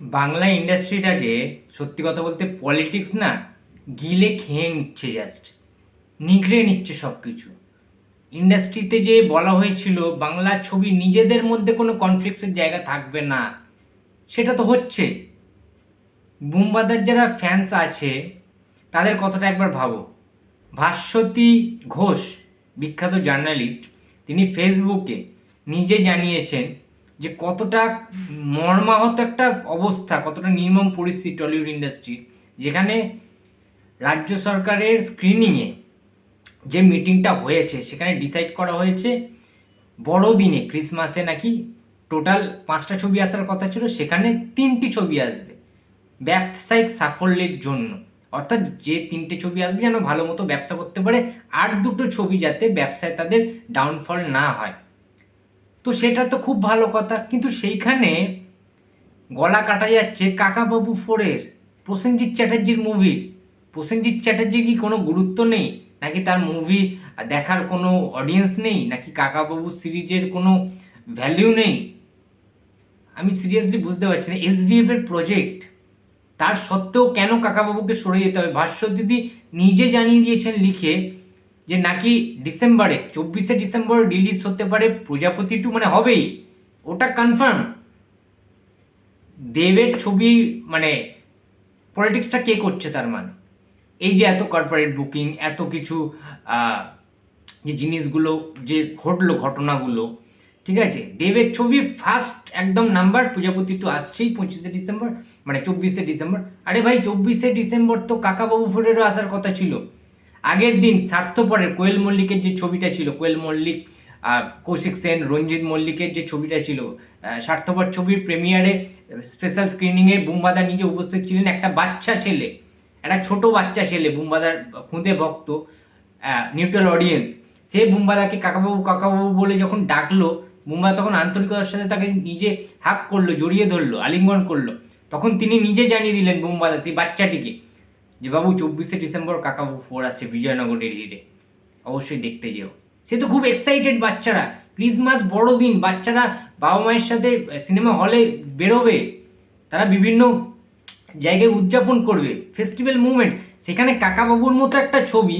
বাংলা ইন্ডাস্ট্রিটাকে সত্যি কথা বলতে পলিটিক্স না, গিলে খেয়ে নিচ্ছে জাস্ট নিগড়ে নিচ্ছে সব কিছু ইন্ডাস্ট্রিতে যে বলা হয়েছিল বাংলা ছবি নিজেদের মধ্যে কোনো কনফ্লিক্টের জায়গা থাকবে না, সেটা তো হচ্ছে। বুমবাদার যারা ফ্যান্স আছে, তাদের কথাটা একবার ভাবো। ভাস্বতী ঘোষ, বিখ্যাত জার্নালিস্ট তিনি ফেসবুকে নিজে জানিয়েছেন যে কতটা মর্মাহত একটা অবস্থা, কতটা নির্মম পরিস্থিতি টলিউড ইন্ডাস্ট্রি, যেখানে রাজ্য সরকারের স্ক্রিনিংয়ে যে মিটিংটা হয়েছে, সেখানে ডিসাইড করা হয়েছে, বড়দিনে ক্রিসমাসে নাকি টোটাল পাঁচটা ছবি আসার কথা ছিল, সেখানে তিনটি ছবি আসবে, ব্যবসায়িক সাফল্যের জন্য। অর্থাৎ যে তিনটে ছবি আসবে যেন ভালো মতো ব্যবসা করতে পারে, আর দুটো ছবি যাতে ব্যবসায় তাদের ডাউনফল না হয়। তো সেটা তো খুব ভালো কথা। কিন্তু সেইখানে গলা কাটা যাচ্ছে কাকাবাবু ফোরের, প্রসেনজিৎ চ্যাটার্জির মুভির প্রসেনজিৎ চ্যাটার্জির কি কোনো গুরুত্ব নেই? নাকি তার মুভি দেখার কোনো অডিয়েন্স নেই? নাকি কাকাবাবু সিরিজের কোনো ভ্যালিউ নেই? আমি সিরিয়াসলি বুঝতে পারছি না। এসভিএফ এর প্রজেক্ট তার সত্ত্বেও কেন কাকাবাবুকে সরে যেতে হবে? ভাষ্য দিদি নিজে জানিয়ে দিয়েছেন লিখে যে নাকি ডিসেম্বরে, চব্বিশে ডিসেম্বর রিলিজ হতে পারে প্রজাপতি টু মানে হবেই, ওটা কনফার্ম দেবের ছবি মানে পলিটিক্সটা কে করছে তার মানে? এই যে এত কর্পোরেট বুকিং এত কিছু যে জিনিসগুলো, যে ঘটলো ঘটনাগুলো, ঠিক আছে? দেবের ছবি ফার্স্ট একদম নাম্বার প্রজাপতি টু আসছেই পঁচিশে ডিসেম্বর মানে চব্বিশে ডিসেম্বর। আরে ভাই, চব্বিশে ডিসেম্বর তো কাকাবাবু ফোরেরও আসার কথা ছিল। আগের দিন স্বার্থপরের কোয়েল মল্লিকের যে ছবিটা ছিল, কোয়েল মল্লিক কৌশিক সেন, রঞ্জিত মল্লিকের যে ছবিটা ছিল স্বার্থপর ছবির প্রেমিয়ারে স্পেশাল স্ক্রিনিংয়ে বুম্বাদা নিজে উপস্থিত ছিলেন একটা বাচ্চা ছেলে, একটা ছোট বাচ্চা ছেলে, বুম্বাদার খুঁদে ভক্ত নিউট্রাল অডিয়েন্স সে বুম্বাদাকে কাকাবাবু কাকাবাবু বলে যখন ডাকলো বুম্বা তখন আন্তরিকতার সাথে তাকে নিজে হাক করল, জড়িয়ে ধরলো, আলিঙ্গন করল। তখন তিনি নিজে জানিয়ে দিলেন বুম্বাদা সেই বাচ্চাটিকে। যে বাবু চব্বিশে ডিসেম্বর কাকাবু ফোর আসছে বিজয়নগরের হিরে অবশ্যই দেখতে যেও। সে তো খুব এক্সাইটেড বাচ্চারা। ক্রিসমাস বড়দিন, বাচ্চারা বাবা মায়ের সাথে সিনেমা হলে বেরোবে। তারা বিভিন্ন জায়গায় উদযাপন করবে। ফেস্টিভ্যাল মুভমেন্ট সেখানে কাকাবাবুর মতো একটা ছবি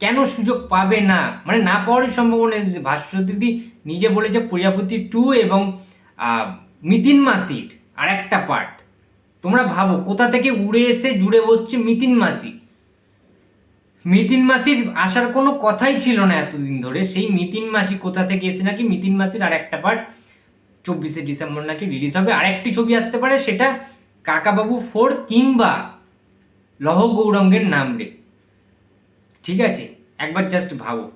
কেন সুযোগ পাবে না? মানে না পাওয়ারই সম্ভাবনা আছে। ভাস্বর দিদি নিজে বলেছে প্রজাপতি টু এবং মিতিন মাসির আর একটা পার্ট তোমরা ভাবো, কোথা থেকে উড়ে এসে জুড়ে বসছে মিতিন মাসি? মিতিন মাসির আসার কোনো কথাই ছিল না এতদিন ধরে। সেই মিতিন মাসি কোথা থেকে এসে নাকি মিতিন মাসির আর একটা পার্ট চব্বিশে ডিসেম্বর নাকি রিলিজ হবে। আর একটি ছবি আসতে পারে, সেটা কাকাবাবু ফোর কিংবা লহ গৌরঙ্গের নাম রে। ঠিক আছে? একবার জাস্ট ভাবো।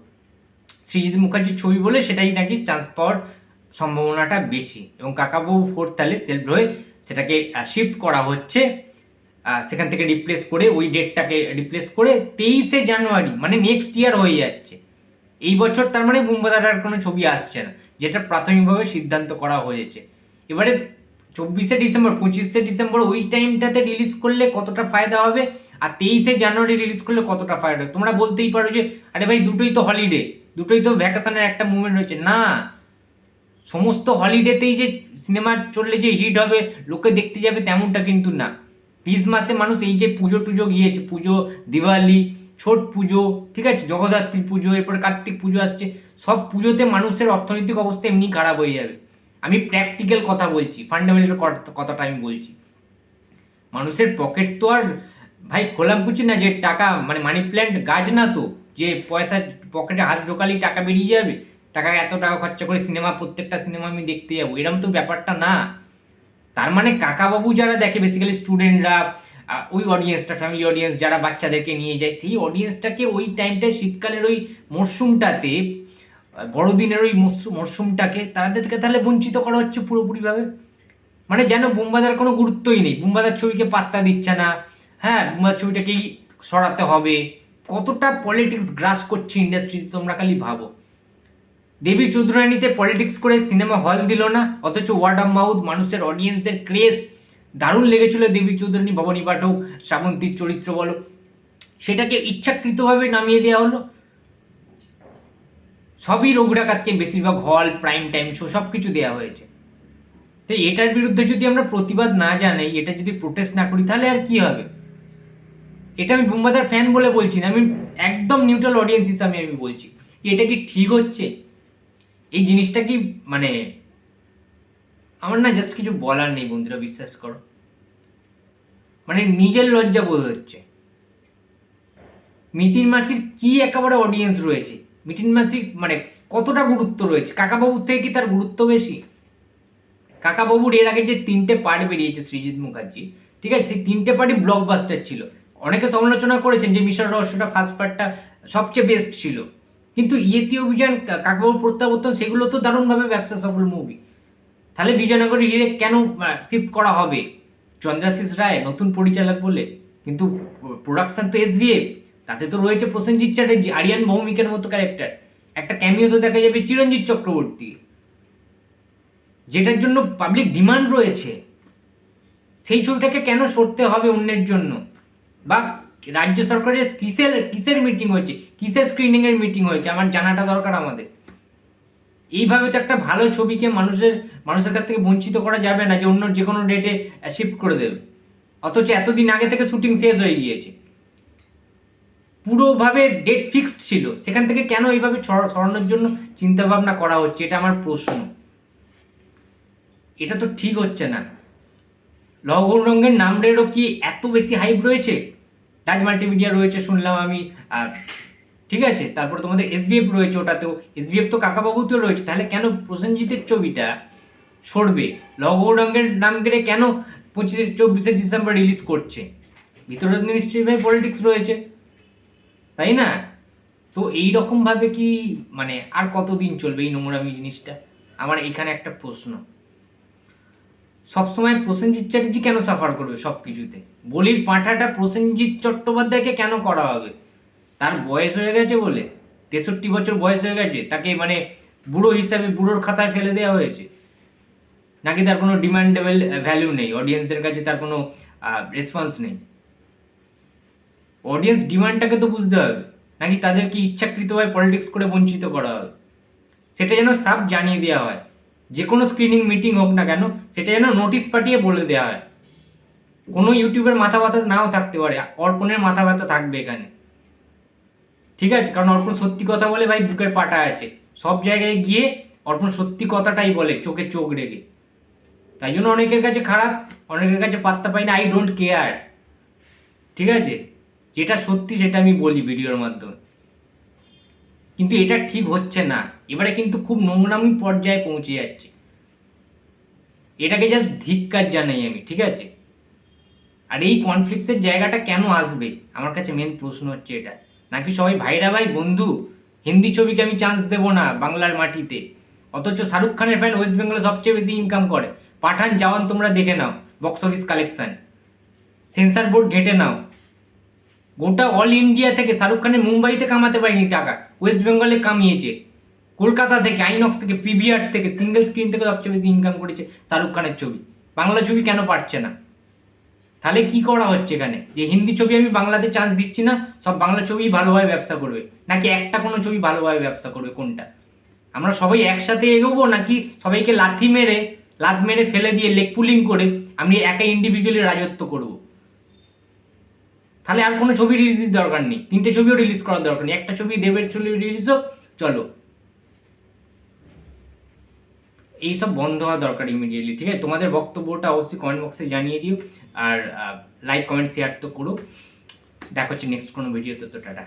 সৃজিত মুখার্জির ছবি বলে সেটাই নাকি চান্স পাওয়ার সম্ভাবনাটা বেশি। এবং কাকাবাবু ফোর তাহলে সেলফ হয়ে সেটাকে শিফট করা হচ্ছে সেখান থেকে রিপ্লেস করে, ওই ডেটটাকে রিপ্লেস করে তেইশে জানুয়ারি মানে নেক্সট ইয়ার হয়ে যাচ্ছে। এই বছর তার মানে বুম্বাদার কোনো ছবি আসছে না, যেটা প্রাথমিকভাবে সিদ্ধান্ত করা হয়েছে। এবারে চব্বিশে ডিসেম্বর, পঁচিশে ডিসেম্বর ওই টাইমটাতে রিলিজ করলে কতটা ফায়দা হবে? আর তেইশে জানুয়ারি রিলিজ করলে কতটা ফায়দা হবে? তোমরা বলতেই পারো যে, আরে ভাই, দুটোই তো হলিডে দুটোই তো ভ্যাকেশনের একটা মুভমেন্ট রয়েছে। না সমস্ত হলিডেতেই যে সিনেমা চললে যে হিট হবে, লোকে দেখতে যাবে তেমনটা কিন্তু না। ক্রিসমাসে মানুষ এই যে পুজো টুজো গিয়েছে, পুজো, দিওয়ালি, ছোট পুজো, ঠিক আছে, জগদ্ধাত্রী পুজো, এরপরে কার্তিক পুজো আসছে, সব পুজোতে মানুষের অর্থনৈতিক অবস্থা এমনি খারাপ হয়ে যাবে। আমি প্র্যাকটিক্যাল কথা বলছি ফান্ডামেন্টাল কথাটা আমি বলছি। মানুষের পকেট তো আর, ভাই খোলাম কুচি না যে টাকা মানে মানি প্ল্যান্ট গাছ না তো, যে পয়সা পকেটে হাত ঢোকালেই টাকা বেরিয়ে যাবে টাকা এত টাকা খরচা করে সিনেমা, প্রত্যেকটা সিনেমা আমি দেখতে যাব। এরকম তো ব্যাপারটা না। তার মানে কাকাবাবু যারা দেখে বেসিক্যালি স্টুডেন্টরা ওই অডিয়েন্সটা ফ্যামিলি অডিয়েন্স যারা বাচ্চাদেরকে নিয়ে যায়, সেই অডিয়েন্সটাকে ওই টাইমটায় শীতকালের ওই মরশুমটাতে বড়দিনের ওই মরশু- মরশুমটাকে তাদেরকে তাহলে বঞ্চিত করা হচ্ছে পুরোপুরিভাবে? মানে যেন বুম্বাদার কোনো গুরুত্বই নেই। বুম্বাদার ছবিকে পাত্তা দিচ্ছে না। হ্যাঁ বুম্বাদার ছবিটাকেই সরাতে হবে। কতটা পলিটিক্স গ্রাস করছে ইন্ডাস্ট্রিতে তোমরা খালি ভাবো। দেবী চৌধুরানীতে পলিটিক্স করে সিনেমা হল দিল না, অথচ ওয়ার্ড অফ মাউথ মানুষের অডিয়েন্সদের ক্রেজ দারুণ লেগেছিল দেবী চৌধুরানী ভবানী পাঠক শ্রাবন্তীর চরিত্র বলো। সেটাকে ইচ্ছাকৃতভাবে নামিয়ে দেওয়া হলো। সবই রোগ ডাকাতকে বেশিরভাগ হল প্রাইম টাইম শো সব কিছু দেওয়া হয়েছে। তো এটার বিরুদ্ধে যদি আমরা প্রতিবাদ না জানাই, এটা যদি প্রোটেস্ট না করি, তাহলে আর কি হবে? এটা আমি বুম্বাদার ফ্যান বলে বলছি না, আমি একদম নিউট্রাল অডিয়েন্স হিসাবে আমি বলছি। এটা কি ঠিক হচ্ছে? এই জিনিসটা কি মানে আমার না জাস্ট কিছু বলার নেই বন্ধুরা, বিশ্বাস করো। মানে নিজের লজ্জা বোধ হচ্ছে। মিতিন মাসির কি একেবারে অডিয়েন্স রয়েছে? মিতিন মাসির মানে কতটা গুরুত্ব রয়েছে? কাকাবাবুর থেকে কি তার গুরুত্ব বেশি? কাকাবাবুর এর আগে যে তিনটে পার্ট বেরিয়েছে সৃজিৎ মুখার্জি, ঠিক আছে? সেই তিনটে পার্টই ব্লকবাস্টার ছিল। অনেকে সমালোচনা করেছেন যে মিশর রহস্যটা ফার্স্ট পার্টটা সবচেয়ে বেস্ট ছিল। কিন্তু ইয়েতি অভিযান কাকাবাবুর প্রত্যাবর্তন, সেগুলো তো দারুণভাবে ব্যবসা সফল মুভি তাহলে বিজয়নগরের হিরে কেন শিফট করা হবে? চন্দ্রাশিস রায়, নতুন পরিচালক বলে। কিন্তু প্রোডাকশন তো এসভিএফ তাতে তো রয়েছে প্রসেনজিৎ চ্যাটার্জি, আরিয়ান ভৌমিকের মতো ক্যারেক্টার একটা ক্যামিও তো দেখা যাবে চিরঞ্জিত চক্রবর্তী। যেটার জন্য পাবলিক ডিমান্ড রয়েছে। সেই ছবিটাকে কেন সরতে হবে অন্যের জন্য? বা রাজ্য সরকারের কিসের কিসের মিটিং হয়েছে? কিসের স্ক্রিনিং এর মিটিং হয়েছে? আমার জানাটা দরকার আমাদের। এইভাবে তো একটা ভালো ছবিকে মানুষের মানুষের কাছ থেকে বঞ্চিত করা যাবে না, যে অন্য যে কোনো ডেটে শিফট করে দেবে। অথচ এতদিন আগে থেকে শুটিং শেষ হয়ে গিয়েছে। পুরোভাবে ডেট ফিক্সড ছিল। সেখান থেকে কেন এইভাবে সরানোর জন্য চিন্তা ভাবনা করা হচ্ছে? এটা আমার প্রশ্ন। এটা তো ঠিক হচ্ছে না। লগর রঙের নামরেরও কি এত বেশি হাইপ রয়েছে? ডাচ মাল্টিমিডিয়া রয়েছে, শুনলাম আমি, আর ঠিক আছে, তারপর তোমাদের এসবিএফ রয়েছে ওটাতেও এসবিএফ তো কাকাবাবুতেও রয়েছে, তাহলে কেন প্রসেনজিতের ছবিটা সরবে? লগর রঙের নাম করে কেন পঁচিশে, চব্বিশে ডিসেম্বর রিলিজ করছে? ভিতরে নিশ্চয়ই ভাই পলিটিক্স রয়েছে, তাই না? তো এই রকম ভাবে কি মানে আর কতদিন চলবে এই নোংরামি জিনিসটা? আমার এখানে একটা প্রশ্ন। সবসময় প্রসেনজিৎ চ্যাটার্জি কেন সাফার করবে সব কিছুতে বলির পাঁঠাটা প্রসেনজিৎ চট্টোপাধ্যায়কে কেন করা হবে? তার বয়স হয়ে গেছে বলে, তেষট্টি বছর বয়স হয়ে গেছে, তাকে মানে বুড়ো হিসাবে বুড়োর খাতায় ফেলে দেওয়া হয়েছে। নাকি তার কোনো ডিমান্ডেবল ভ্যালু নেই অডিয়েন্সদের কাছে তার কোনো রেসপন্স নেই। অডিয়েন্স ডিমান্ডটাকে তো বুঝতে হবে, নাকি তাদেরকে ইচ্ছাকৃতভাবে পলিটিক্স করে বঞ্চিত করা হবে? সেটা যেন সাব জানিয়ে দেওয়া হয়। যে কোনো স্ক্রিনিং মিটিং হোক না কেন, সেটা যেন নোটিশ পাঠিয়ে বলে দেওয়া হয়। কোনো ইউটিউবের মাথা ব্যথা নাও থাকতে পারে, অর্পণের মাথা ব্যথা থাকবে এখানে। ঠিক আছে? কারণ অর্পণ সত্যি কথা বলে ভাই বুকের পাটা আছে। সব জায়গায় গিয়ে অর্পণ সত্যি কথাটাই বলে, চোখে চোখ রেখে। তাই জন্য অনেকের কাছে খারাপ, অনেকের কাছে পাত্তা পাই না আই ডোন্ট কেয়ার ঠিক আছে? যেটা সত্যি সেটা আমি বলি ভিডিওর মাধ্যমে। কিন্তু এটা ঠিক হচ্ছে না। এবারে কিন্তু খুব নোংরামি পর্যায়ে পৌঁছে যাচ্ছে। এটাকে জাস্ট ধিক্কার জানাই আমি, ঠিক আছে? আর এই কনফ্লিক্টসের জায়গাটা কেন আসবে? আমার কাছে মেন প্রশ্ন হচ্ছে এটা। নাকি সবাই ভাইরা ভাই, বন্ধু, হিন্দি ছবিকে আমি চান্স দেবো না বাংলার মাটিতে? অথচ শাহরুখ খানের ফ্যান ওয়েস্ট বেঙ্গলে সবচেয়ে বেশি ইনকাম করে। পাঠান জওয়ান, তোমরা দেখে নাও box office collection censor board ঘেটে নাও। গোটা অল ইন্ডিয়া থেকে শাহরুখ খানের মুম্বাইতে কামাতে পারেনি টাকা ওয়েস্ট বেঙ্গলে কামিয়েছে। কলকাতা থেকে আইনক্স থেকে পিভিআর থেকে সিঙ্গেল স্ক্রিন থেকে সবচেয়ে বেশি ইনকাম করেছে শাহরুখ খানের ছবি। বাংলা ছবি কেন পারছে না? তাহলে কি করা হচ্ছে এখানে? যে হিন্দি ছবি আমি বাংলাতে চান্স দিচ্ছি না, সব বাংলা ছবি ভালোভাবে ব্যবসা করবে। নাকি একটা কোনো ছবি ভালোভাবে ব্যবসা করবে, কোনটা? আমরা সবাই একসাথে এগোবো নাকি সবাইকে লাথি মেরে, লাথ মেরে ফেলে দিয়ে লেগ পুলিং করে আমি একা ইন্ডিভিজুয়ালি রাজত্ব করব? তাহলে আর কোনো ছবি রিলিজ দরকার নেই। তিনটে ছবিও রিলিজ করার দরকার নেই। একটা ছবি দেবের ছবি রিলিজ হোক, চলো। এইসব বন্ধ হওয়া দরকার ইমিডিয়েটলি ঠিক আছে? তোমাদের বক্তব্যটা অবশ্যই কমেন্ট বক্সে জানিয়ে দিও, আর লাইক কমেন্ট শেয়ার তো করো। দেখা হচ্ছে নেক্সট কোনো ভিডিওতে তো টাটা।